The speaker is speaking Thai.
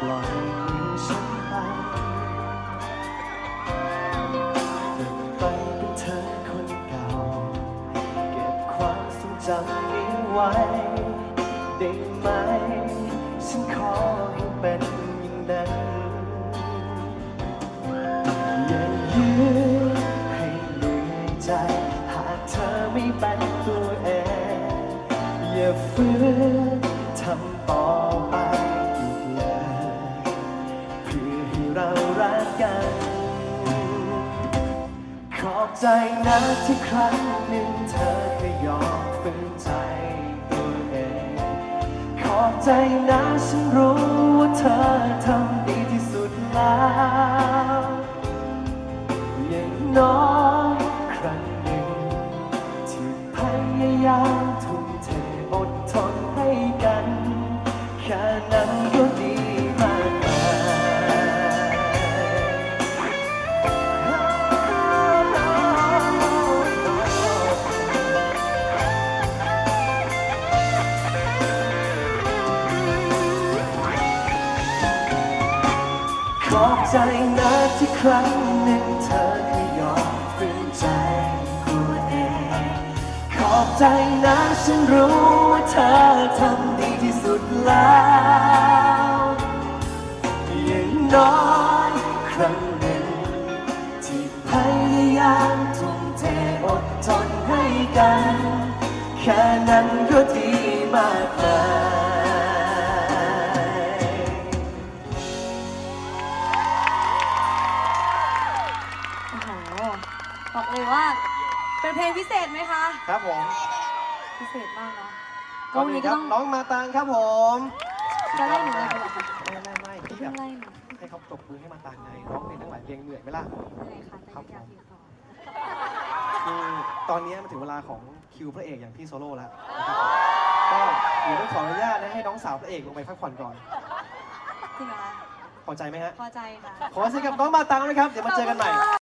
ปล่อยฉันไปเก็บไปเป็นเธอคนเก่า เก็บความทรงจำนี้ไว้ได้ไหม ฉันขอให้เป็นอย่างนั้นอย่ายื้อให้เหนื่อยใจ หากเธอไม่เป็นตัวเอง อย่าฝืน ใจนะที่ครั้งหนึ่งเธอเคยยอมฝืนใจตัวเอง ขอบใจนะฉันรู้ว่าเธอทำดีที่สุดแล้วอย่างน้อย ขอบใจนะที่ครั้งหนึ่งเธอเคยยอมฝืนใจตัวเอง ขอบใจนะฉันรู้ว่าเธอทำดีที่สุดแล้วอย่างน้อยครั้งหนึ่งที่พยายามทุ่มเทอดทนให้กัน แค่นั้นก็ดีมากมาย โอ้โหบอกเลยว่า เป็นเพลงพิเศษไหมคะ ครับผมพิเศษมากเนาะก่อนวันอื่นี้นก็ครับต้องน้องมาตังครับผมจะไล่หนูเลยดีกว่าไม่ไม่ไม่พี่เพิ่แบงบไล่หนูให้เขาตบมือให้มาตังไงร้องเพลงทั้งหลายเพลงเหนื่อยไหมล่ะ เหนื่อยค่ะแต่ยังอยากอยู่ต่อคือตอนนี้มันถึงเวลาของคิวพระเอกอย่างพี่โซโล่แล้วนะครับก็เดี๋ยวต้องขออนุญาตนะให้น้องสาวพระเอกลงไปพักผ่อนก่อน จริงเหรอคะพอใจไหมฮะ พอใจค่ะ ขอเสียงกับน้องมาตังนะครับ เดี๋ยวมาเจอกันใหม่